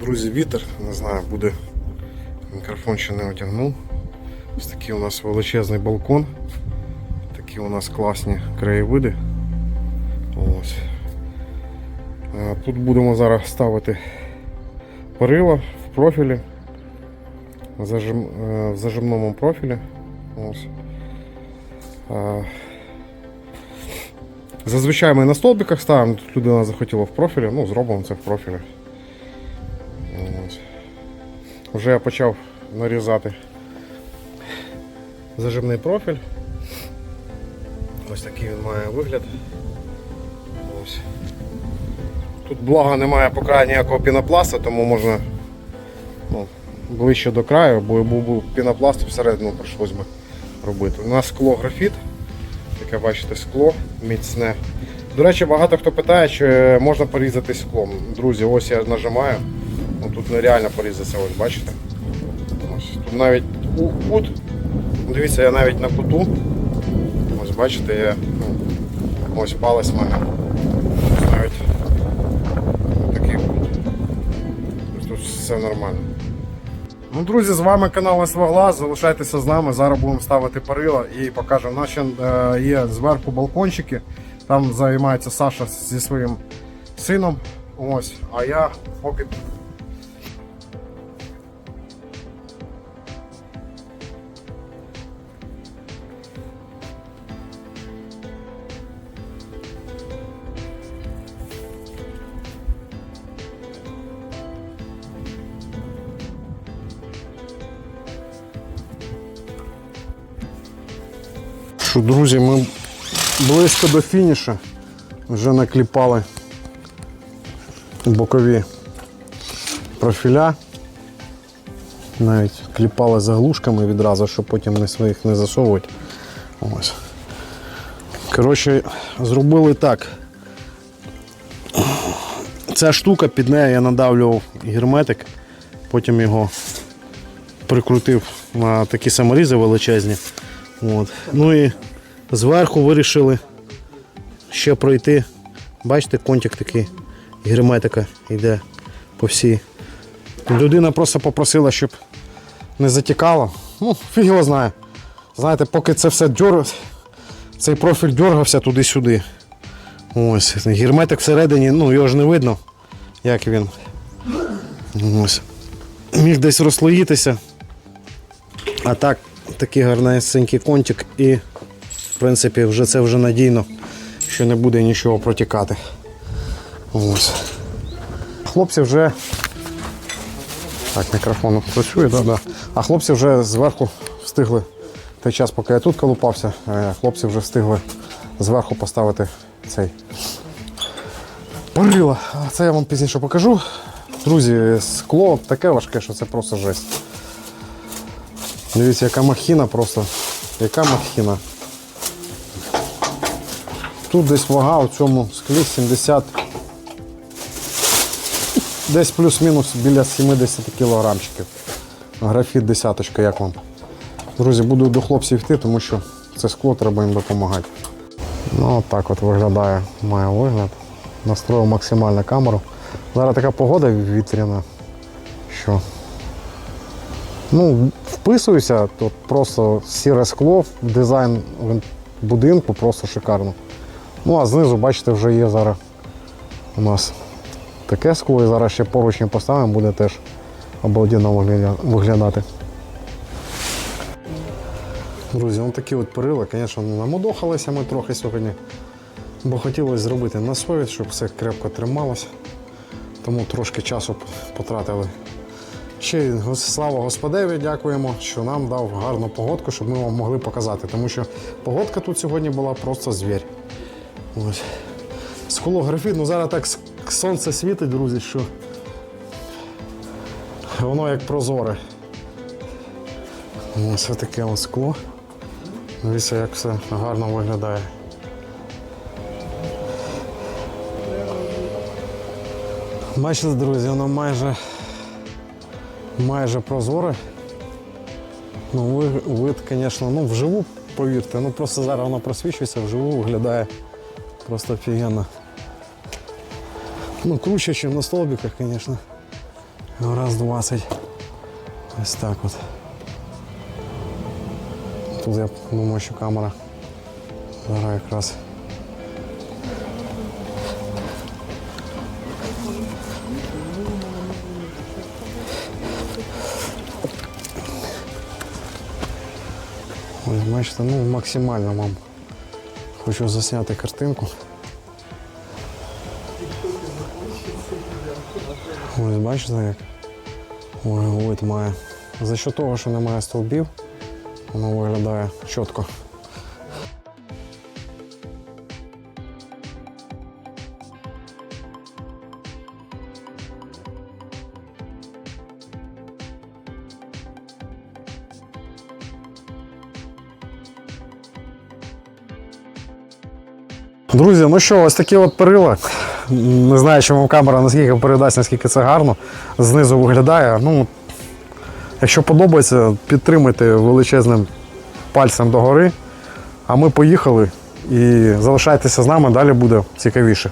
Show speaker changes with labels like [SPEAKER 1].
[SPEAKER 1] Друзі, вітер, не знаю, буде мікрофон ще не одягнув. Ось такий у нас величезний балкон. Такі у нас класні краєвиди. Ось. Е, Тут будемо зараз ставити перила в профілі. В зажим, е, в зажимному профілі. Ось. Е, Зазвичай ми на столбиках ставимо, тут людина захотіла в профілі, ну зробимо це в профілі. Вже я почав нарізати зажимний профіль. Ось такий він має вигляд. Ось. Тут благо немає поки ніякого пінопласту, тому можна ну, ближче до краю, бо був був пінопласт всередину прийшлось би робити. У нас скло графіт, таке бачите скло міцне. До речі, багато хто питає, чи можна порізати склом. Друзі, ось я нажимаю. Ну, тут нереально порізатися, ось бачите. Ось, тут навіть кут. Дивіться, я навіть на куту. Ось бачите, я, ну, ось палець в мене. Ось навіть такий кут. Тобто Тут все нормально. Ну, друзі, з вами канал Сваглаз. Залишайтеся з нами. Зараз будемо ставити перила і покажемо. У нас ще е, є зверху балкончики. Там займається Саша зі своїм сином. Ось, а я поки Що, друзі, ми близько до фінішу. Вже накліпали бокові профіля. Навіть кліпали заглушками відразу, щоб потім не своїх не засовувати. Ось. Коротше, зробили так. Ця штука під нею я надавлював герметик, потім його прикрутив на такі саморізи величезні. От. Ну і зверху вирішили ще пройти. Бачите, контик такий герметика йде по всій. Людина просто попросила, щоб не затікало. Ну, фіг його знає. Знаєте, поки це все дьор... цей профіль дергався туди-сюди. Ось, герметик всередині, ну його ж не видно, як він. Ось. Міг десь розслоїтися. А так, такий гарнесенький контик і, в принципі, вже це вже надійно, що не буде нічого протікати. Ось. Хлопці вже. Так, мікрофон працює, да, да. А хлопці вже зверху встигли. Той час, поки я тут колупався, е, хлопці вже встигли зверху поставити цей. А Це я вам пізніше покажу. Друзі, скло таке важке, що це просто жесть. Дивіться, яка махіна просто. Яка махіна. Тут десь вага у цьому склі 70. Десь плюс-мінус біля 70 кілограмчиків. Графіт десяточка, як вам? Друзі, буду до хлопців йти, тому що це скло треба їм допомагати. Ну, от так от виглядає, має вигляд. Настроїв максимально камеру. Зараз така погода вітряна, що Ну, вписуюся, тут просто сіре скло, дизайн будинку просто шикарно. Ну, а знизу, бачите, вже є зараз у нас таке скло, і зараз ще поручні поставимо, буде теж обалденно виглядати. Друзі, ось такі от перила, звісно, намудохалися ми трохи сьогодні, бо хотілося зробити на совість, щоб все крепко трималося. Тому трошки часу потратили Ще слава Господеві, дякуємо, що нам дав гарну погодку, щоб ми вам могли показати. Тому що погодка тут сьогодні була просто звір. Ось. Скло графіт, ну зараз так сонце світить, друзі, що воно як прозоре. Ось таке ось скло. Дивіться, як все гарно виглядає. Бачите, друзі, воно майже майже прозоре. Ну, ви- вид, звісно, ну, вживу, повірте, ну просто зараз воно просвічується, вживу виглядає просто офігенно. Ну, круче, ніж на столбиках, звісно. Ну, Раз 20. Ось так от. Тут я думаю, що камера зараз якраз. Ось бачите, ну максимально вам хочу засняти картинку. Ось бачите як? Ой, має. За що того, що немає стовбів, воно виглядає чітко. Друзі, ну що, ось такі от перила. Не знаю, чи вам камера наскільки передасть, наскільки це гарно. Знизу виглядає. Ну, якщо подобається, підтримайте величезним пальцем догори. А ми поїхали і залишайтеся з нами, далі буде цікавіше.